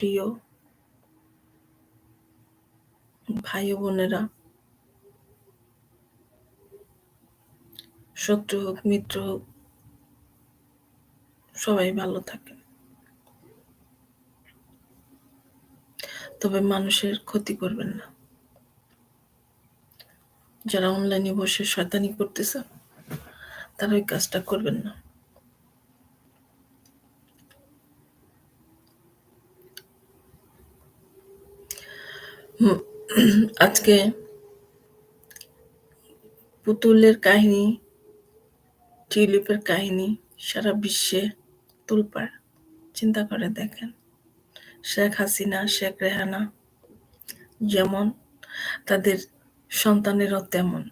প্রিয় ভাই বোনেরা শত্রু হোক, মিত্র হোক, সবাই ভালো থাকে তবে মানুষের ক্ষতি করবেন না। যারা অনলাইনে বসে শয়তানি করতেছে, তারা ওই কাজটা করবেন না। আজকে পুতুলের কাহিনী, টিউলিপের কাহিনী, সারা বিশ্বে তুলপাড় চিন্তা করে দেখেন। শেখ হাসিনা, শেখ রেহানা যেমন, তাদের সন্তানেরও তেমন।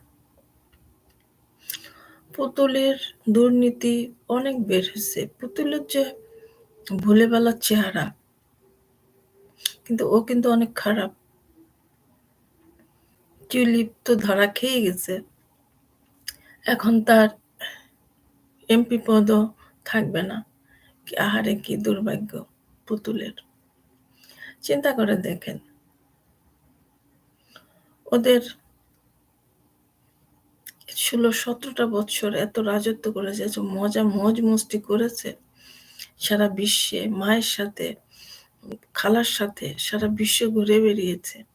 পুতুলের দুর্নীতি অনেক বের হয়েছে। পুতুলের যে ভুলে বেলার চেহারা, কিন্তু ও কিন্তু অনেক খারাপ। টিউলিপ তো ধরা খেয়ে গেছে। এখন তার এমপি পদও থাকবে না। আহারে, কি দুর্ভাগ্য পুতুলের। চিন্তা করে দেখেন। ওদের ষোলো, সতেরোটা বছর এত রাজত্ব করেছে, এত মজা মজ মস্তি করেছে। সারা বিশ্বে মায়ের সাথে, খালার সাথে সারা বিশ্ব ঘুরে বেরিয়েছে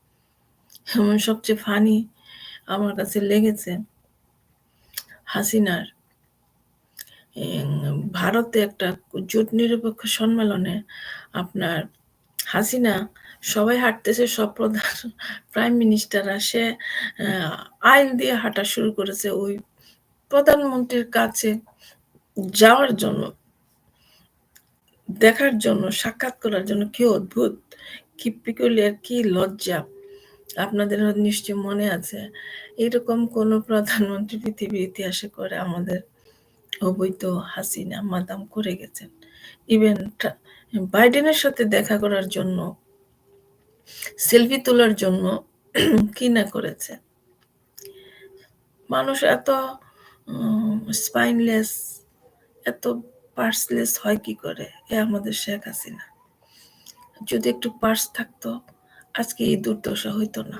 এমন সবচেয়ে ফানি আমার কাছে লেগেছে হাসিনার ভারতে একটা জোট নিরপেক্ষ সম্মেলনে আপনার হাসিনা সবাই হাঁটতেছে, সব প্রধান প্রাইম মিনিস্টার সে আইন দিয়ে হাঁটা শুরু করেছে ওই প্রধানমন্ত্রীর কাছে যাওয়ার জন্য, দেখার জন্য, সাক্ষাৎ করার জন্য। কি অদ্ভুত, কি পিকুলিয়ার কি লজ্জা। আপনাদের নিশ্চয় মনে আছে, এরকম কোন প্রধানমন্ত্রী পৃথিবীর ইতিহাসে করে আমাদের অবৈধ হাসিনা মাদাম করে গেছেন। ইভেন বাইডেনের সাথে দেখা করার জন্য, সেলফি তোলার জন্য কি না করেছে? মানুষ এত স্পাইনলেস এত পার্সলেস হয় কি করে? এ আমাদের শেখ হাসিনা। যদি একটু পার্স থাকতো আজকে এই দুর্দশা হইতো না।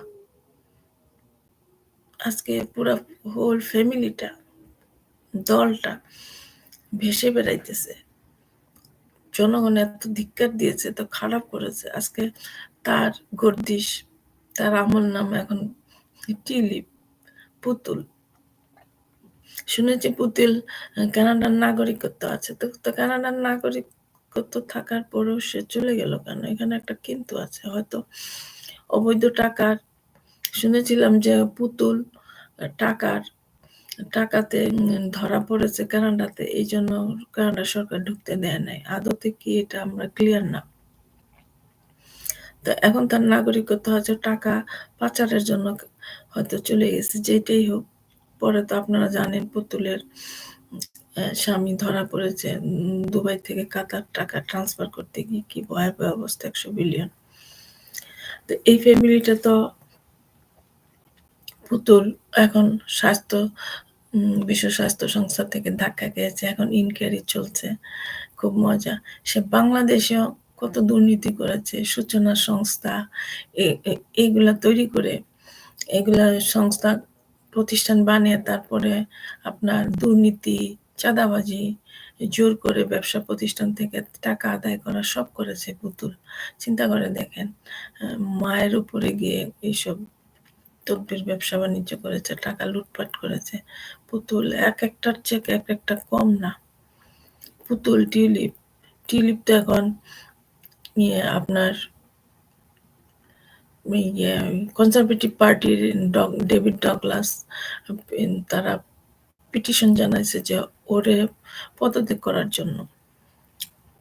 আজকে পুরা হোল ফ্যামিলিটা দলটা ভেসে বেড়াইতেছে। জনগণ এত ধিক্কার দিয়েছে তো খারাপ করেছে। আজকে তার গর্দিশ, তার আমল নাম এখন টিলিপ, পুতুল। শুনেছি পুতুল কানাডার নাগরিকত্ব আছে। তো তো কানাডার নাগরিকত্ব থাকার পরেও সে চলে গেল কেন? এখানে একটা কিন্তু আছে। হয়তো অবৈধ টাকার, শুনেছিলাম যে পুতুল টাকার, টাকাতে ধরা পড়েছে কানাডাতে। এই জন্য কানাডা সরকার ঢুকতে দেয় নাই। আদতে কি এটা আমরা ক্লিয়ার না। তো এখন তার নাগরিকত্ব হচ্ছে টাকা পাচারের জন্য হয়তো চলে গেছে, যেটাই হোক। পরে তো আপনারা জানেন পুতুলের স্বামী ধরা পড়েছে দুবাই থেকে কাতার টাকা ট্রান্সফার করতে গিয়ে কি ভয়াবহ অবস্থা, একশো বিলিয়ন তো এই ফ্যামিলিটা তো পুতুল, এখন স্বাস্থ্য বিশ্ব স্বাস্থ্য সংস্থা থেকে ধাক্কা খেয়েছে, এখন ইনকোয়ারি চলছে, খুব মজা। সে বাংলাদেশেও কত দুর্নীতি করেছে, সূচনা সংস্থা এইগুলা তৈরি করে, এগুলা সংস্থা প্রতিষ্ঠান বানিয়ে, তারপরে আপনার দুর্নীতি চাঁদাবাজি, জোর করে ব্যবসা প্রতিষ্ঠান থেকে টাকা আদায় করা সব করেছে পুতুল। চিন্তা করে দেখেন মায়ের উপরে গিয়ে এইসব তদ্বির ব্যবসা বাণিজ্য করেছে, টাকা লুটপাট করেছে। পুতুল এক একটার চেক এক একটা কম না। পুতুল টিউলিপ টিউলিপ তো এখন ইয়ে আপনার কনজারভেটিভ পার্টির ডেভিড ডগলাস, তারা পিটিশন জানাইছে যে ওরে পদত্যাগ করার জন্য।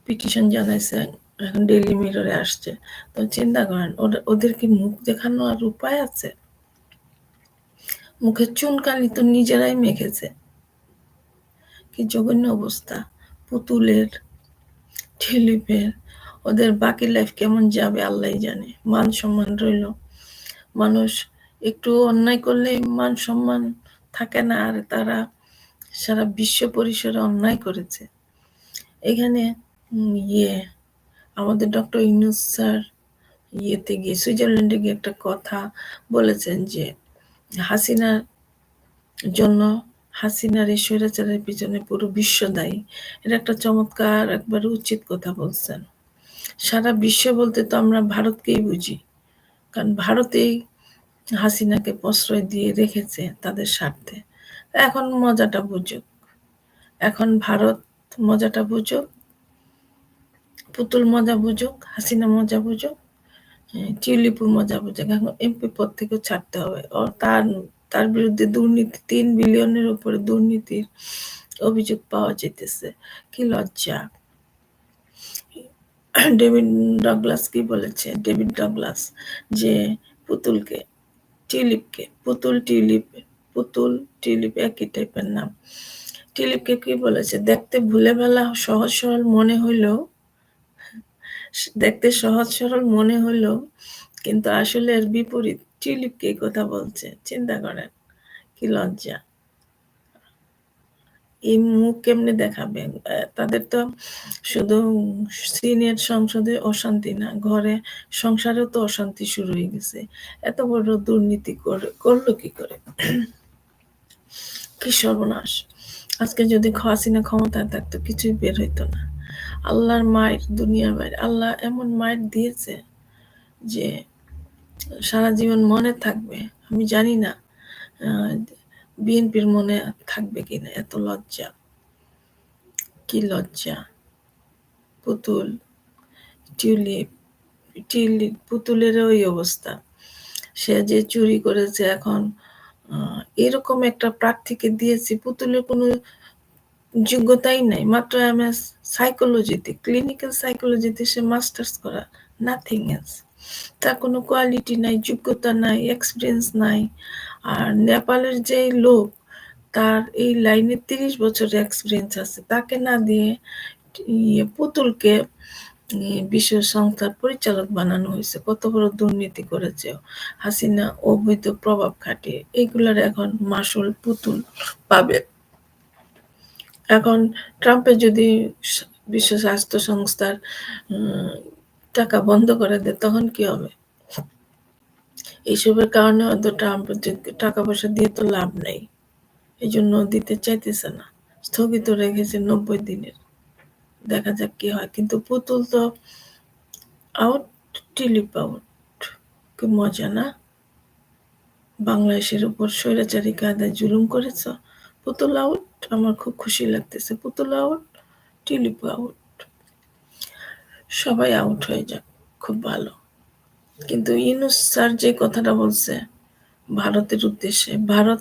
পিটিশন জানাইছে, এখন ডেইলি মিররে আসছে। তো চিন্তা করেন, ওদের কি মুখ দেখানো আর উপায় আছে? মুখে চুনকানি তো নিজেরাই মেখেছে। কি জঘন্য অবস্থা। পুতুলের টিলিপের ওদের বাকি লাইফ কেমন যাবে আল্লাহ জানে। মান সম্মান রইল। মানুষ একটু অন্যায় করলেই মান সম্মান থাকে না, আর তারা সারা বিশ্ব পরিসরে অন্যায় করেছে। এখানে ইয়ে আমাদের ডক্টর ইউনুস স্যার ইয়েতে গিয়ে, সুইজারল্যান্ডে গিয়ে একটা কথা বলেছেন যে, হাসিনার জন্য, হাসিনার এই স্বৈরাচারের পিছনে পুরো বিশ্ব দায়ী। এটা একটা চমৎকার একবার উচিত কথা বলছেন। সারা বিশ্ব বলতে তো আমরা ভারতকেই বুঝি। কারণ ভারতেই হাসিনাকে প্রশ্রয় দিয়ে রেখেছে তাদের স্বার্থে। এখন মজাটা বুঝুক। এখন ভারত মজাটা বুঝুক, পুতুল মজা বুঝুক, হাসিনা মজা বুঝুক টিউলিপুর মজা বুঝুক। এখন এমপি পদ থেকেও ছাড়তে হবে। ও তার তার বিরুদ্ধে দুর্নীতি, তিন বিলিয়নের উপরে দুর্নীতির অভিযোগ পাওয়া যেতেছে। কি লজ্জা। ডেভিড ডগলাস কি বলেছে? ডেভিড ডগলাস যে পুতুলকে, টিউলিপকে, পুতুল টিউলিপ পুতুল, টিলিপ, একই টাইপের নাম। টিউলিপকে কি বলেছে? দেখতে ভুলে বেলা সহজ সরল মনে হইলেও, দেখতে সহজ সরল মনে হইলেও, কিন্তু আসলে এর বিপরীত টিউলিপকে কথা বলছে? চিন্তা করেন, কি লজ্জা। এই মুখ কেমনে দেখাবে? তাদের তো শুধু সিনিয়র সংসদে অশান্তি না, ঘরে সংসারেও তো অশান্তি শুরু হয়ে গেছে। এত বড় দুর্নীতি করে, করল কি করে? কি সর্বনাশ। আজকে যদি হাসিনা ক্ষমতায় থাকতো, কিছুই বের হইতো না। আল্লাহর মায়ের, দুনিয়ার বাইরে আল্লাহ এমন মায়ের দিয়েছে যে সারা জীবন মনে থাকবে। আমি জানি না বিএনপির মনে থাকবে কিনা এত লজ্জা। কি লজ্জা। পুতুল, টিউলিপ টিউলিপ পুতুলের ওই অবস্থা। সে যে চুরি করেছে এখন এরকম একটা প্রার্থীকে দিয়েছি। পুতুলের কোনো যোগ্যতাই নাই। মাত্র আমি সাইকোলজিতে ক্লিনিক্যাল সাইকোলজিতে সে মাস্টার্স করা নাথিং এলস তার কোনো কোয়ালিটি নাই, যোগ্যতা নাই এক্সপিরিয়েন্স নাই। আর নেপালের যে লোক, তার এই লাইনে তিরিশ বছরের এক্সপিরিয়েন্স আছে। তাকে না দিয়ে ইয়ে পুতুলকে বিশ্ব সংস্থার পরিচালক বানানো হয়েছে। কত বড় দুর্নীতি করেছে হাসিনা, অবৈধ প্রভাব খাটিয়ে। এগুলার এখন মাসুল পুতুল পাবে। এখন ট্রাম্পের যদি বিশ্ব স্বাস্থ্য সংস্থার টাকা বন্ধ করে দেয়, তখন কি হবে? এইসবের কারণে হয়তো ট্রাম্প টাকা পয়সা দিয়ে তো লাভ নেই। এই জন্য দিতে চাইতেছে না। স্থগিত রেখেছে নব্বই দিনের। দেখা যাক কি হয়। কিন্তু পুতুল তো আউট টিলিপ আউট কি মজা না? বাংলাদেশের উপর স্বৈরাচারী কায়দায় জুলুম করেছ? পুতুল আউট আমার খুব খুশি লাগতেছে। পুতুল আউট টিলিপ আউট সবাই আউট হয়ে যাক, খুব ভালো। কিন্তু ইউনুস স্যার যে কথাটা বলছে, ভারতের উদ্দেশ্যে, ভারত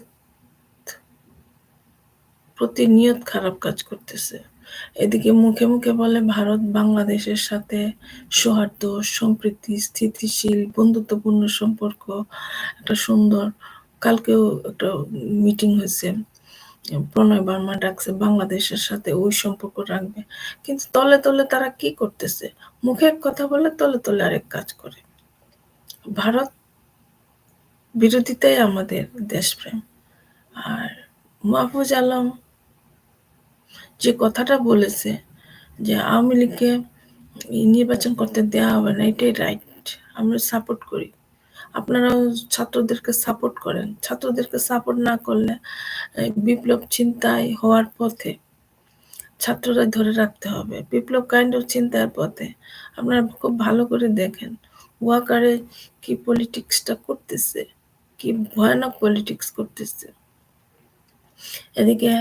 প্রতিনিয়ত খারাপ কাজ করতেছে। এদিকে মুখে মুখে বলে, ভারত বাংলাদেশের সাথে সৌহার্দ্য, সম্প্রীতি, স্থিতিশীল, বন্ধুত্বপূর্ণ সম্পর্ক, একটা সুন্দর কালকেও একটা মিটিং হয়েছে। প্রণয় বার্মা ডাকছে, বাংলাদেশের সাথে ওই সম্পর্ক রাখবে। কিন্তু তলে তলে তারা কি করতেছে? মুখে এক কথা বলে, তলে তলে আরেক কাজ করে। ভারত বিরোধিতাই আমাদের দেশপ্রেম। আর মাহফুজ আলম যে কথাটা বলেছে যে আওয়ামী লীগকে নির্বাচন করতে দেওয়া হবে না, এটাই রাইট আমরা সাপোর্ট করি। আপনারাও ছাত্রদেরকে সাপোর্ট করেন। ছাত্রদেরকে সাপোর্ট না করলে বিপ্লব চিন্তায় হওয়ার পথে ছাত্ররা ধরে রাখতে হবে। বিপ্লব কাইন্ড অফ চিন্তার পথে আপনারা খুব ভালো করে দেখেন, ওয়াকারে কি পলিটিক্সটা করতেছে, কি ভয়ানক পলিটিক্স করতেছে। এদিকে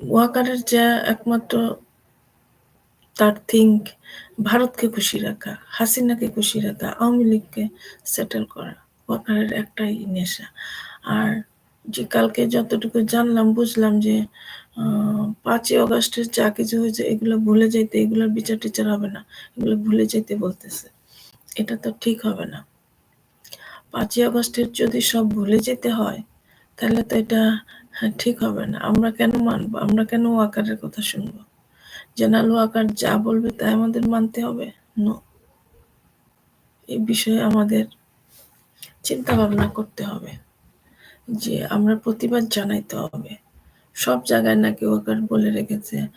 ওয়াকারের যা একমাত্র তার থিঙ্ক ভারতকে খুশি রাখা, হাসিনাকে খুশি রাখা, আওয়ামী লীগকে সেটেল করা, ওয়াকারের একটাই নেশা। আর যে কালকে যতটুকু জানলাম, বুঝলাম যে পাঁচই অগস্টের যা কিছু হয়েছে, এগুলো ভুলে যাইতে, এগুলোর বিচার টিচার হবে না, এগুলো ভুলে যাইতে বলতেছে। এটা তো ঠিক হবে না। পাঁচই অগস্টের যদি সব ভুলে যেতে হয়, তাহলে তো এটা ঠিক হবে না। আমরা কেন মানবো? আমরা কেন ওয়াকারের কথা শুনব? জেনারেল ওয়াকার যা বলবে তাই আমাদের মানতে হবে? নো। এই বিষয়ে আমাদের চিন্তা ভাবনা করতে হবে যে আমরা প্রতিবাদ জানাইতে হবে। সব জায়গায় নাকি ওয়াকার বলে রেখেছে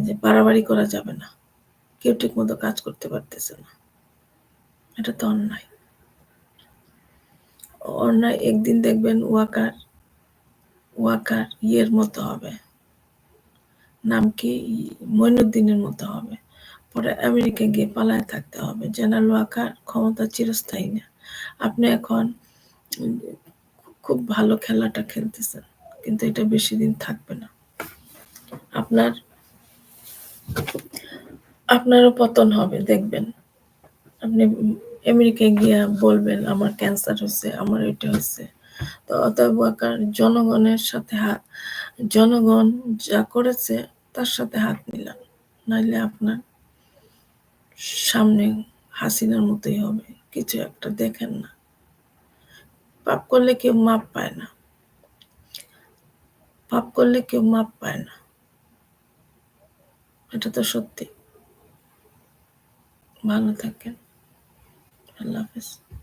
যে বাড়াবাড়ি করা যাবে না। কেউ ঠিক মতো কাজ করতে পারতেছে না। এটা তো অন্যায়। অন্যায়, একদিন দেখবেন ওয়াকার ওয়াকার ইয়ের মতো হবে। নাম কি? মইনুদ্দিনের মতো হবে। পরে আমেরিকা গিয়ে পালায় থাকতে হবে। জেনারেল ওয়াকার ক্ষমতা চিরস্থায়ী না। আপনি এখন খুব ভালো খেলাটা খেলতেছেন, কিন্তু এটা বেশি দিন থাকবে না। আপনার, আপনারও পতন হবে, দেখবেন। আপনি আমেরিকায় গিয়া বলবেন, আমার ক্যান্সার হচ্ছে আমার এটা হচ্ছে তো অতএব জনগণের সাথে হাত জনগণ যা করেছে তার সাথে হাত নিলাম নাইলে আপনার সামনে হাসিনার মতোই হবে। কিছু একটা দেখেন না। পাপ করলে কেউ মাপ পায় না। পাপ করলে কেউ মাপ পায় না। এটা তো সত্যি। ভালো থাকেন। আল্লাহ হাফেজ।